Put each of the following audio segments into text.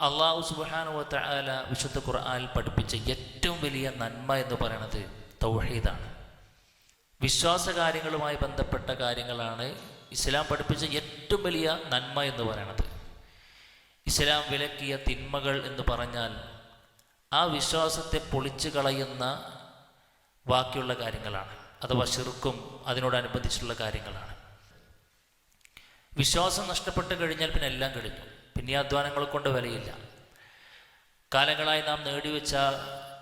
അള്ളാഹു സുബാനുവത്ത ആല വിശുദ്ധ ഖുർആാനിൽ പഠിപ്പിച്ച ഏറ്റവും വലിയ നന്മ എന്ന് പറയുന്നത് തൗഹീദാണ്. വിശ്വാസ കാര്യങ്ങളുമായി ബന്ധപ്പെട്ട കാര്യങ്ങളാണ് ഇസ്ലാം പഠിപ്പിച്ച ഏറ്റവും വലിയ നന്മ എന്ന് പറയുന്നത് ഇസ്ലാം വിലക്കിയ തിന്മകൾ എന്ന് പറഞ്ഞാൽ ആ വിശ്വാസത്തെ പൊളിച്ചു കളയുന്ന ബാക്കിയുള്ള കാര്യങ്ങളാണ്. അഥവാ ശിർക്കും അതിനോടനുബന്ധിച്ചുള്ള കാര്യങ്ങളാണ്. വിശ്വാസം നഷ്ടപ്പെട്ട് കഴിഞ്ഞാൽ പിന്നെ എല്ലാം കഴിഞ്ഞു. പിന്നെ അധ്വാനങ്ങൾ കൊണ്ട് വിലയില്ല. കാലങ്ങളായി നാം നേടിവെച്ച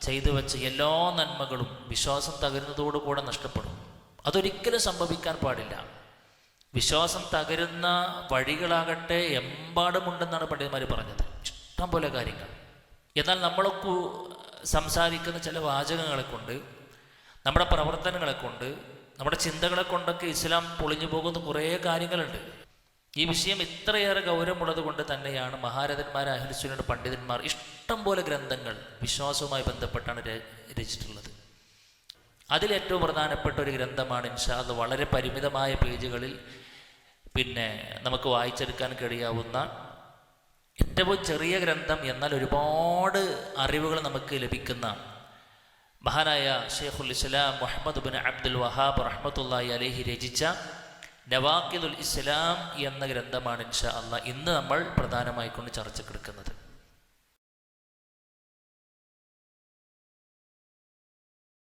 ചെയ്തു വെച്ച എല്ലാ നന്മകളും വിശ്വാസം തകരുന്നതോടുകൂടെ നഷ്ടപ്പെടും. അതൊരിക്കലും സംഭവിക്കാൻ പാടില്ല. വിശ്വാസം തകരുന്ന വഴികളാകട്ടെ എമ്പാടുമുണ്ടെന്നാണ് പണ്ഡിതന്മാർ പറഞ്ഞത്. ഇഷ്ടം പോലെ കാര്യങ്ങൾ. എന്നാൽ നമ്മളൊക്കെ സംസാരിക്കുന്ന ചില വാചകങ്ങളെ കൊണ്ട് നമ്മുടെ പ്രവർത്തനങ്ങളെ കൊണ്ട് നമ്മുടെ ചിന്തകളെ കൊണ്ടൊക്കെ ഇസ്ലാം പൊളിഞ്ഞു പോകുന്ന കുറേ കാര്യങ്ങളുണ്ട്. ഈ വിഷയം ഇത്രയേറെ ഗൗരവമുള്ളത് കൊണ്ട് തന്നെയാണ് മഹാരഥന്മാർ അഹിൽസുനയുടെ പണ്ഡിതന്മാർ ഇഷ്ടം പോലെ ഗ്രന്ഥങ്ങൾ വിശ്വാസവുമായി ബന്ധപ്പെട്ടാണ് രചിച്ചിട്ടുള്ളത്. അതിലേറ്റവും പ്രധാനപ്പെട്ട ഒരു ഗ്രന്ഥമാണ് ഇൻഷാദ് വളരെ പരിമിതമായ പേജുകളിൽ പിന്നെ നമുക്ക് വായിച്ചെടുക്കാൻ കഴിയാവുന്ന ഏറ്റവും ചെറിയ ഗ്രന്ഥം എന്നാൽ ഒരുപാട് അറിവുകൾ നമുക്ക് ലഭിക്കുന്ന മഹാനായ ഷെയ്ഖുൽ ഇസ്ലാം മുഹമ്മദ് ബിൻ അബ്ദുൽ വഹാബ് റഹ്മത്തുള്ളാഹി അലൈഹി രചിച്ച നവാക്കിദുൽ ഇസ്ലാം എന്ന ഗ്രന്ഥമാണ് ഇൻഷാ അല്ല ഇന്ന് നമ്മൾ പ്രധാനമായിക്കൊണ്ട് ചർച്ചക്കെടുക്കുന്നത്.